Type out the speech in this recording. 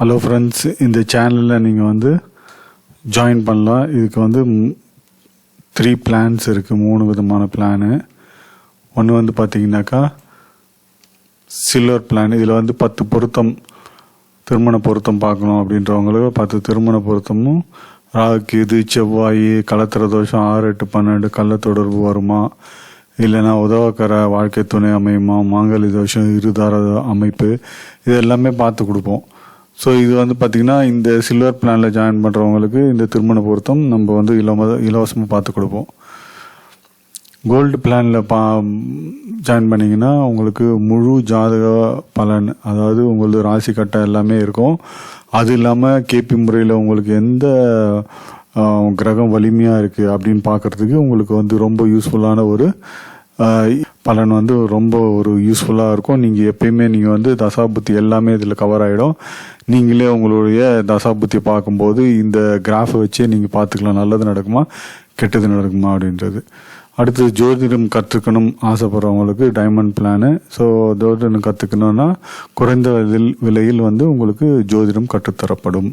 Hello friends இந்த சேனலில் நீங்கள் வந்து ஜாயின் பண்ணலாம். இதுக்கு வந்து த்ரீ பிளான்ஸ் இருக்குது மூணு விதமான பிளானு ஒன்று வந்து பார்த்தீங்கன்னாக்கா சில்வர் பிளான் இதில் வந்து பத்து பொருத்தம் திருமண பொருத்தம் பார்க்கணும் அப்படின்றவங்களுக்கு பத்து திருமண பொருத்தமும் ராகு இது செவ்வாய் கலத்திர தோஷம் ஆறு எட்டு பன்னெண்டு கள்ள தொடர்பு வருமா? இல்லைன்னா உதவக்கர வாழ்க்கை துணை அமையுமா? மாங்கலி தோஷம் இருதார அமைப்பு இது எல்லாமே பார்த்து கொடுப்போம். ஸோ இது வந்து பார்த்திங்கன்னா இந்த சில்வர் பிளானில் ஜாயின் பண்ணுறவங்களுக்கு இந்த திருமண பொருத்தம் நம்ம வந்து இலவ இலவசமாக பார்த்து கொடுப்போம். கோல்டு பிளானில் பா ஜாயின் பண்ணிங்கன்னா உங்களுக்கு முழு ஜாதக பலன் அதாவது உங்களது ராசி கட்டம் எல்லாமே இருக்கும். அது இல்லாமல் கேபி முறையில் உங்களுக்கு எந்த கிரகம் வலிமையாக இருக்குது அப்படின்னு பார்க்குறதுக்கு உங்களுக்கு வந்து ரொம்ப யூஸ்ஃபுல்லான ஒரு பலன் வந்து ரொம்ப ஒரு யூஸ்ஃபுல்லாக இருக்கும். நீங்கள் எப்பயுமே நீங்கள் வந்து தசாபுத்தி எல்லாமே இதில் கவர் ஆகிடும் நீங்களே உங்களுடைய தசாபுத்தியை பார்க்கும்போது இந்த கிராஃபை வச்சே நீங்கள் பார்த்துக்கலாம். நல்லது நடக்குமா? கெட்டது நடக்குமா? அப்படின்றது. அடுத்து ஜோதிடம் கற்றுக்கணும் ஆசைப்படுறவங்களுக்கு டைமண்ட் பிளானு ஸோ ஜோதிடம் கற்றுக்கணுன்னா குறைந்த விலையில் விலையில் வந்து உங்களுக்கு ஜோதிடம் கற்றுத்தரப்படும்.